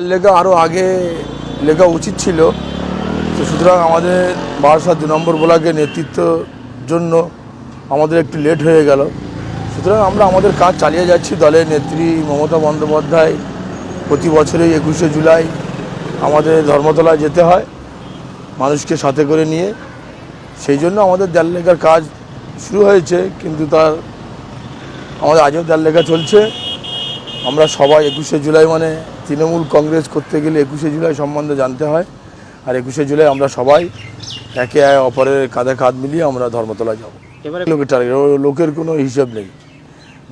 লেখা আরও আগে লেখা উচিত ছিল। তো সুতরাং আমাদের বারাসাত দু নম্বর ব্লকের নেতৃত্ব জন্য আমাদের একটু লেট হয়ে গেল। সুতরাং আমরা আমাদের কাজ চালিয়ে যাচ্ছি। দলের নেত্রী মমতা বন্দ্যোপাধ্যায় প্রতি বছরই একুশে জুলাই আমাদের ধর্মতলায় যেতে হয় মানুষকে সাথে করে নিয়ে। সেই জন্য আমাদের দেয়াল লেখার কাজ শুরু হয়েছে, কিন্তু তার আমাদের আজও দেয়াল লেখা চলছে। আমরা সবাই একুশে জুলাই মানে তৃণমূল কংগ্রেস করতে গেলে একুশে জুলাই সম্বন্ধে জানতে হয়। আর একুশে জুলাই আমরা সবাই একে অপরের কাঁধে কাঁধ মিলিয়ে আমরা ধর্মতলা যাব। এবারে লোকের টার্গেট লোকের কোনো হিসাব নেই।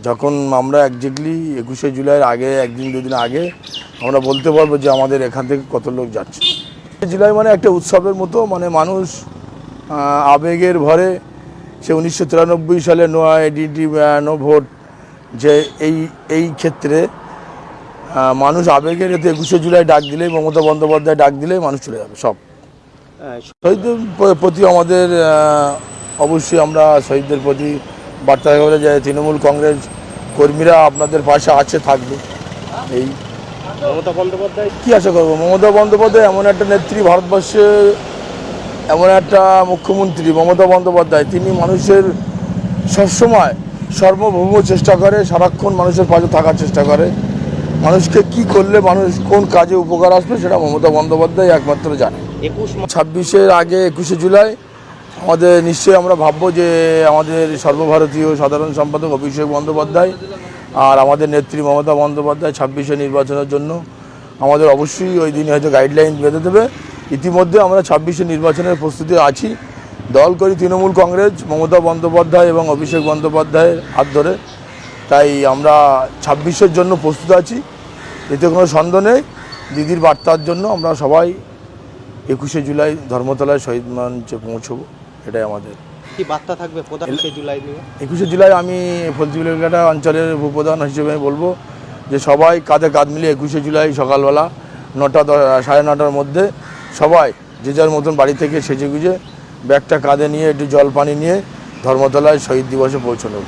যখন আমরা একজাক্টলি একুশে জুলাইয়ের আগে একদিন দুদিন আগে আমরা বলতে পারব যে আমাদের এখান থেকে কত লোক যাচ্ছে। জুলাই মানে একটা উৎসবের মতো মানে মানুষ আবেগের ভরে সে উনিশশো তিরানব্বই সালে নো আইডেন্টি নো ভোট যে এই এই ক্ষেত্রে মানুষ আবেগের এতে একুশে জুলাই ডাক দিলেই মমতা বন্দ্যোপাধ্যায় ডাক দিলেই মানুষ চলে যাবে সব। আহ, শহীদদের প্রতি আমাদের অবশ্যই আমরা শহীদদের প্রতি বার্তা বলে যে তৃণমূল কংগ্রেস কর্মীরা আপনাদের পাশে আছে থাকবে। এই। মমতা বন্দ্যোপাধ্যায়? কি আশা করব? মমতা বন্দ্যোপাধ্যায় এমন একটা নেত্রী ভারতবর্ষে এমন একটা মুখ্যমন্ত্রী মমতা বন্দ্যোপাধ্যায় তিনি মানুষের সবসময় সর্বভৌম চেষ্টা করে সারাক্ষণ মানুষের পাশে থাকার চেষ্টা করে। মানুষকে কি করলে মানুষ কোন কাজে উপকার আসবে সেটা মমতা বন্দ্যোপাধ্যায় একমাত্র জানে। একুশ ছাব্বিশের আগে একুশে জুলাই আমাদের নিশ্চয়ই আমরা ভাববো যে আমাদের সর্বভারতীয় সাধারণ সম্পাদক অভিষেক বন্দ্যোপাধ্যায় আর আমাদের নেত্রী মমতা বন্দ্যোপাধ্যায় ছাব্বিশে নির্বাচনের জন্য আমাদের অবশ্যই ওই দিন হয়তো গাইডলাইন বেঁধে দেবে। ইতিমধ্যে আমরা ছাব্বিশে নির্বাচনের প্রস্তুতি আছি। দল করি তৃণমূল কংগ্রেস মমতা বন্দ্যোপাধ্যায় এবং অভিষেক বন্দ্যোপাধ্যায়ের হাত ধরে। তাই আমরা ছাব্বিশের জন্য প্রস্তুত আছি। এতে কোনো সন্দেহ নেই। দিদির বার্তার জন্য আমরা সবাই একুশে জুলাই ধর্মতলায় শহীদ মঞ্চে পৌঁছবো। এটাই আমাদের। কি বার্তা থাকবে পঁচিশে জুলাই একুশে জুলাই আমি ফলতিবিলঘাটা অঞ্চলের উপপ্রধান হিসেবে বলব যে সবাই কাঁধে কাঁধ মিলিয়ে একুশে জুলাই সকালবেলা নটা সাড়ে নটার মধ্যে সবাই যে যার মতন বাড়ি থেকে সেজে গুজে ব্যাগটা কাঁধে নিয়ে একটু জল পানি নিয়ে ধর্মতলায় শহীদ দিবসে পৌঁছানো